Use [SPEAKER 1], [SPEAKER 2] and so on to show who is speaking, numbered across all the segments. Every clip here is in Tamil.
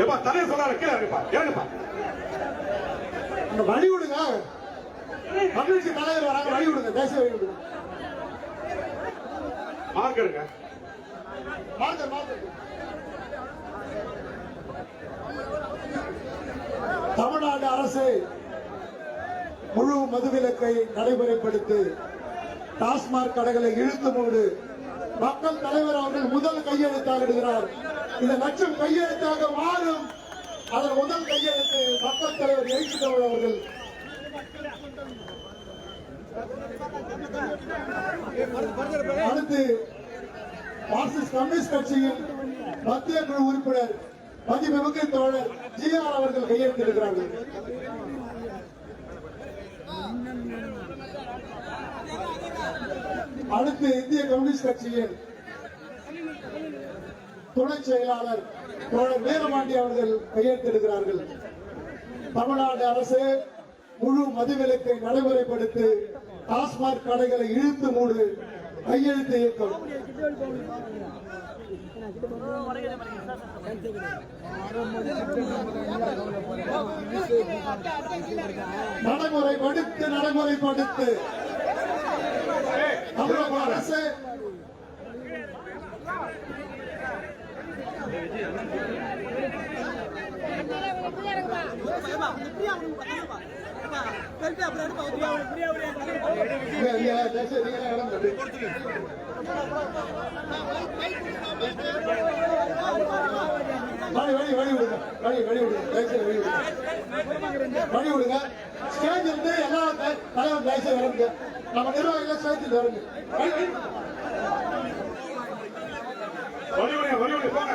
[SPEAKER 1] எப்பா தலைவர் சொல்லாரு கீழே இருங்கப்பா இறங்குப்பா
[SPEAKER 2] இந்த வழி விடுங்க. மகிழ்ச்சி தலைவர் வராங்க வழி விடுங்க தயவுசெய்து வழி விடுங்க.
[SPEAKER 1] மார்க்கிறங்க
[SPEAKER 2] மார்க்கர் மார்க்கர் தமிழ்நாடு அரசு முழு மதுவிலக்கை நடைமுறைப்படுத்தி டாஸ்மாக் கடைகளை இழுத்து மூடு. மக்கள் தலைவர் அவர்கள் முதல் கையெழுத்தாக இந்த லட்சம் கையெழுத்தாக மாறும். அதன் முதல் கையெழுத்து மக்கள் தலைவர் எழுச்சி தமிழ் அவர்கள். அடுத்து மார்க்சிஸ்ட் கம்யூனிஸ்ட் கட்சியின் மத்திய குழு உறுப்பினர் மதிமிகு தோழர் ஜி ஆர் அவர்கள் கையெழுத்திருக்கிறார்கள். அடுத்து இந்திய கம்யூனிஸ்ட் கட்சியின் துணை செயலாளர் தோழர் வீரபாண்டி அவர்கள் கையெழுத்திடுகிறார்கள் தமிழ்நாடு அரசு முழு மதுவிலக்கை நடைமுறைப்படுத்தி டாஸ்மாக் கடைகளை இழுத்து மூடு கையெழுத்து இயக்கம். நடைமுறைப்படுத்து நடைமுறைப்படுத்து. வழி வழி வழி விடுங்க வழி வழி விடுங்க தயவுசெய்து வழி விடுங்க வழி விடுங்க ஸ்டேஜ் இருந்து எல்லா தலைவர் தயவுசெய்து நம்ம நிர்வாகிகள் ஸ்டேஜில் வழி
[SPEAKER 1] விடுங்க வழி விடுங்க போங்க.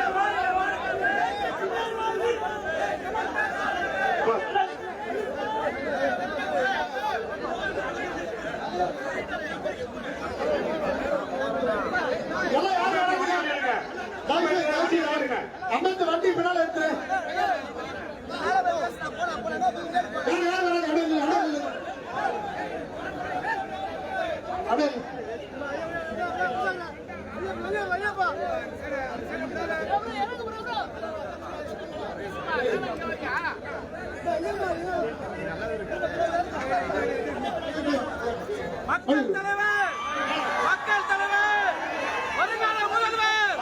[SPEAKER 3] மக்கள் தலைவர் மக்கள் தலைவர் வருங்கால முதல்வர்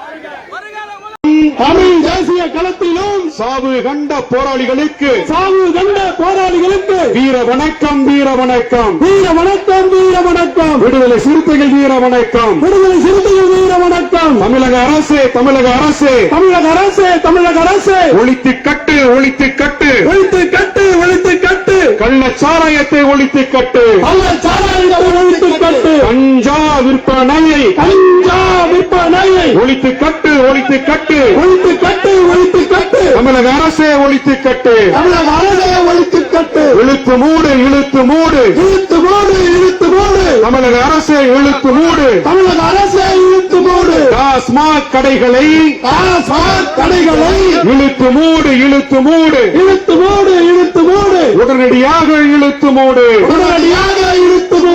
[SPEAKER 3] வருங்கால முதல்வர்
[SPEAKER 2] தேசிய களத்திலும்
[SPEAKER 1] சாவு கண்ட போராளிகளுக்கு
[SPEAKER 2] சாவு கண்ட போராளிகளுக்கு
[SPEAKER 1] வீர வணக்கம் வீர வணக்கம்.
[SPEAKER 2] வீர வணக்கம் வீர வணக்கம்.
[SPEAKER 1] விடுதலை சிறுத்தைகள் வீர வணக்கம்.
[SPEAKER 2] விடுதலை சிறுத்தைகள் வீர வணக்கம்.
[SPEAKER 1] தமிழக அரசு தமிழக அரசு.
[SPEAKER 2] தமிழக அரசு தமிழக அரசு.
[SPEAKER 1] ஒழித்து கட்டு ஒழித்து கட்டு.
[SPEAKER 2] ஒழித்து கட்டு ஒழித்து கட்டு.
[SPEAKER 1] கள்ள சாராயத்தை ஒழித்து கட்டு.
[SPEAKER 2] அல்ல சாராயத்தை ஒழித்து கட்டு.
[SPEAKER 1] கஞ்சா விற்பனையை
[SPEAKER 2] கஞ்சா விற்பனையை
[SPEAKER 1] ஒழித்து கட்டு ஒழித்து கட்டு.
[SPEAKER 2] ஒழித்து கட்டு ஒழித்து கட்டு.
[SPEAKER 1] தமிழக அரசே ஒழித்து கட்டு.
[SPEAKER 2] தமிழக அரசை ஒழித்து கட்டு.
[SPEAKER 1] இழுத்து மூடு இழுத்து மூடு.
[SPEAKER 2] இழுத்து மூடு இழுத்து மூடு.
[SPEAKER 1] தமிழக அரசே இழுத்து மூடு.
[SPEAKER 2] தமிழக அரசை இழுத்து மூடு.
[SPEAKER 1] டாஸ்மாக் கடைகளை
[SPEAKER 2] டாஸ்மாக் கடைகளை
[SPEAKER 1] இழுத்து மூடு இழுத்து மூடு.
[SPEAKER 2] இழுத்து மூடு இழுத்து மூடு.
[SPEAKER 1] உடனடியாக இழுத்து மூடு.
[SPEAKER 2] உடனடியாக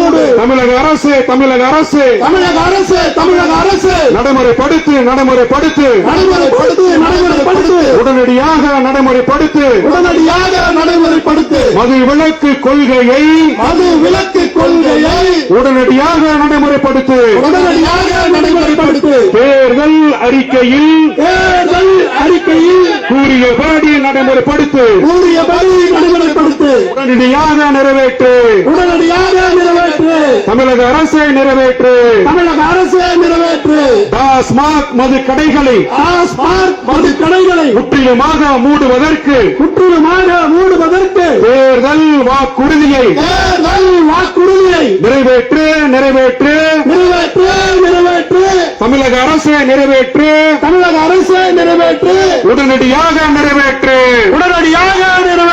[SPEAKER 2] மூடு
[SPEAKER 1] தமிழக அரசு தமிழக அரசு.
[SPEAKER 2] தமிழக அரசு தமிழக அரசு.
[SPEAKER 1] நடைமுறைப்படுத்து நடைமுறைப்படுத்து.
[SPEAKER 2] நடைமுறைப்படுத்து நடைமுறைப்படுத்து.
[SPEAKER 1] உடனடியாக நடைமுறைப்படுத்து.
[SPEAKER 2] உடனடியாக நடைமுறைப்படுத்து.
[SPEAKER 1] மது விலக்கு கொள்கையை
[SPEAKER 2] மது விலக்கு கொள்கையை
[SPEAKER 1] உடனடியாக நடைமுறைப்படுத்து.
[SPEAKER 2] உடனடியாக நடைமுறைப்படுத்து.
[SPEAKER 1] தேர்தல் அறிக்கையில்
[SPEAKER 2] தேர்தல் அறிக்கையில்
[SPEAKER 1] கூறியபடி நடைமுறைப்படுத்து.
[SPEAKER 2] கூறியபடி நடைமுறைப்படுத்து.
[SPEAKER 1] உடனடியாக நிறைவேற்று.
[SPEAKER 2] உடனடியாக நிறைவேற்று.
[SPEAKER 1] தமிழக அரசை நிறைவேற்று.
[SPEAKER 2] தமிழக அரசு நிறைவேற்று.
[SPEAKER 1] டாஸ்மாக் மது கடைகளை
[SPEAKER 2] டாஸ்மாக் மது கடைகளை
[SPEAKER 1] முற்றிலுமாக மூடுவதற்கு
[SPEAKER 2] முற்றிலுமாக மூடுவதற்கு
[SPEAKER 1] தேர்தல் வாக்குறுதியை
[SPEAKER 2] தேர்தல் வாக்குறுதியை
[SPEAKER 1] நிறைவேற்று நிறைவேற்று.
[SPEAKER 2] நிறைவேற்று நிறைவேற்று.
[SPEAKER 1] தமிழக அரசு நிறைவேற்று.
[SPEAKER 2] தமிழக அரசு நிறைவேற்று.
[SPEAKER 1] உடனடியாக நிறைவேற்று.
[SPEAKER 2] உடனடியாக நிறைவேற்று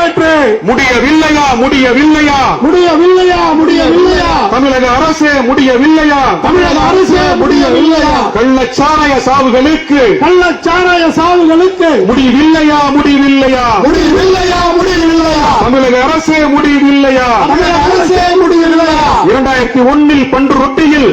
[SPEAKER 1] முடியவில்லையா முடியவில்லையா?
[SPEAKER 2] முடியவில்லையா முடியவில்லையா?
[SPEAKER 1] தமிழக அரசு முடியவில்லையா?
[SPEAKER 2] தமிழக அரசு முடியவில்லையா?
[SPEAKER 1] கள்ளச்சாராய சாவுகளுக்கு
[SPEAKER 2] கள்ளச்சாராய சாவுகளுக்கு
[SPEAKER 1] முடிவில்லையா முடிவில்லையா
[SPEAKER 2] முடியவில்லையா முடியவில்லையா?
[SPEAKER 1] தமிழக அரசு முடிவில்லையா
[SPEAKER 2] தமிழக அரசு முடியவில்லையா?
[SPEAKER 1] இரண்டாயிரத்தி ஒன்னில் பன்று ரொட்டியில்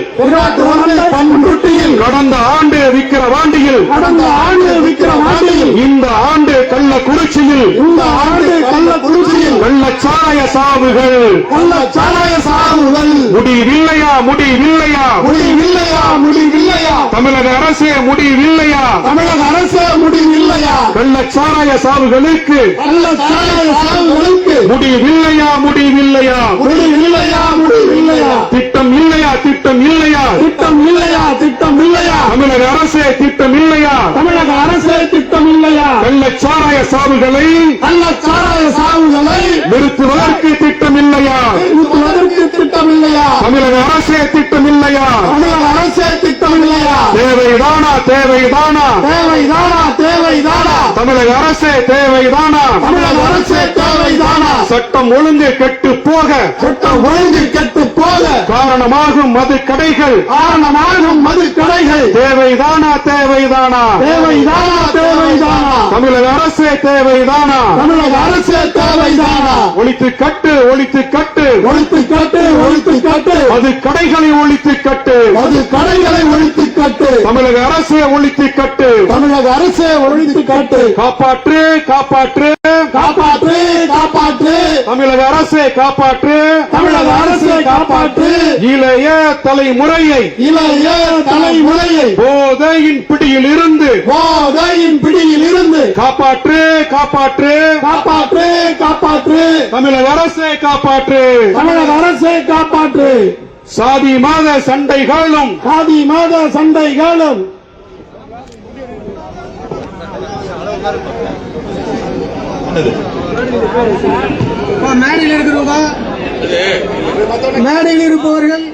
[SPEAKER 1] கடந்த ஆண்டு விக்கிரவாண்டியில்
[SPEAKER 2] கடந்த ஆண்டு விக்கிரவாண்டியில்
[SPEAKER 1] இந்த ஆண்டு கள்ளக்குறிச்சியில்
[SPEAKER 2] இந்த ஆண்டு கள்ளக்குறிச்சியில்
[SPEAKER 1] கள்ளச்சாராய சாவுகள்.
[SPEAKER 2] கள்ளச்சாராய சாவுகள்.
[SPEAKER 1] முடிவில்லையா முடிவில்லையா?
[SPEAKER 2] முடியவில்லையா முடியவில்லையா
[SPEAKER 1] தமிழக அரசு முடிவில்லையா?
[SPEAKER 2] தமிழக அரசு முடியவில்லையா
[SPEAKER 1] கள்ளச்சாராய சாவுகளுக்கு
[SPEAKER 2] கள்ளச்சாராய சாவுகளுக்கு
[SPEAKER 1] முடிவில்லையா முடிவில்லையா?
[SPEAKER 2] முடியவில்லையா முடியவில்லையா
[SPEAKER 1] திட்டம் இல்லையா திட்டம் இல்லையா
[SPEAKER 2] திட்டம் இல்லையா திட்டம் இல்லையா
[SPEAKER 1] தமிழக அரசு திட்டம் இல்லையா
[SPEAKER 2] தமிழக அரசு திட்டம் இல்லையா
[SPEAKER 1] கள்ளச்சாராய சாவுகளை
[SPEAKER 2] கள்ளச்சாராய சாவுகளை
[SPEAKER 1] நிறுத்துவதற்கு திட்டம் இல்லையா
[SPEAKER 2] நிறுத்துவதற்கு திட்டம் இல்லையா
[SPEAKER 1] தமிழக அரசு திட்டம் இல்லையா
[SPEAKER 2] தமிழக அரசு திட்டம் இல்லையா
[SPEAKER 1] தேவைதானா? தேவைதானா?
[SPEAKER 2] தேவைதானா? தேவைதானா?
[SPEAKER 1] தமிழக அரசு தேவைதானா?
[SPEAKER 2] தமிழக அரசு தேவைதானா?
[SPEAKER 1] சட்டம் ஒழுங்கு கெட்டு போக
[SPEAKER 2] சட்டம் ஒழுங்கு கெட்டு
[SPEAKER 1] காரணமாகும் மது கடைகள்
[SPEAKER 2] காரணமாகும் மது கடைகள்
[SPEAKER 1] தேவைதானா தேவைதானா?
[SPEAKER 2] தேவைதானா தேவைதானா?
[SPEAKER 1] தமிழக அரசு தேவைதானா?
[SPEAKER 2] தமிழக அரசு தேவைதானா?
[SPEAKER 1] ஒழித்து கட்டு ஒழித்து கட்டு
[SPEAKER 2] ஒழித்து கட்டு ஒழித்து கட்டு
[SPEAKER 1] மது கடைகளை ஒழித்து கட்டு
[SPEAKER 2] மது கடைகளை ஒழித்து கட்டு.
[SPEAKER 1] தமிழக அரசு ஒழித்து கட்டு.
[SPEAKER 2] தமிழக அரசு ஒழித்து கட்டு.
[SPEAKER 1] காப்பாற்று காப்பாற்று.
[SPEAKER 2] காப்பாற்று காப்பாற்று.
[SPEAKER 1] தமிழக அரசு காப்பாற்று.
[SPEAKER 2] தமிழக அரசு காப்பாற்று.
[SPEAKER 1] இளைய தலைமுறையை
[SPEAKER 2] இளைய தலைமுறையை.
[SPEAKER 1] போதையின் பிடியில் இருந்து
[SPEAKER 2] போதையின் பிடியில் இருந்து
[SPEAKER 1] காப்பாற்று காப்பாற்று.
[SPEAKER 2] காப்பாற்று காப்பாற்று.
[SPEAKER 1] தமிழக அரசை காப்பாற்று.
[SPEAKER 2] தமிழக அரசை காப்பாற்று.
[SPEAKER 1] சாதி மத சண்டைகளும்
[SPEAKER 2] சாதி மத சண்டைகளும் மேடையில் இருக்கிறவங்க? மேடையில் இருப்பவர்கள்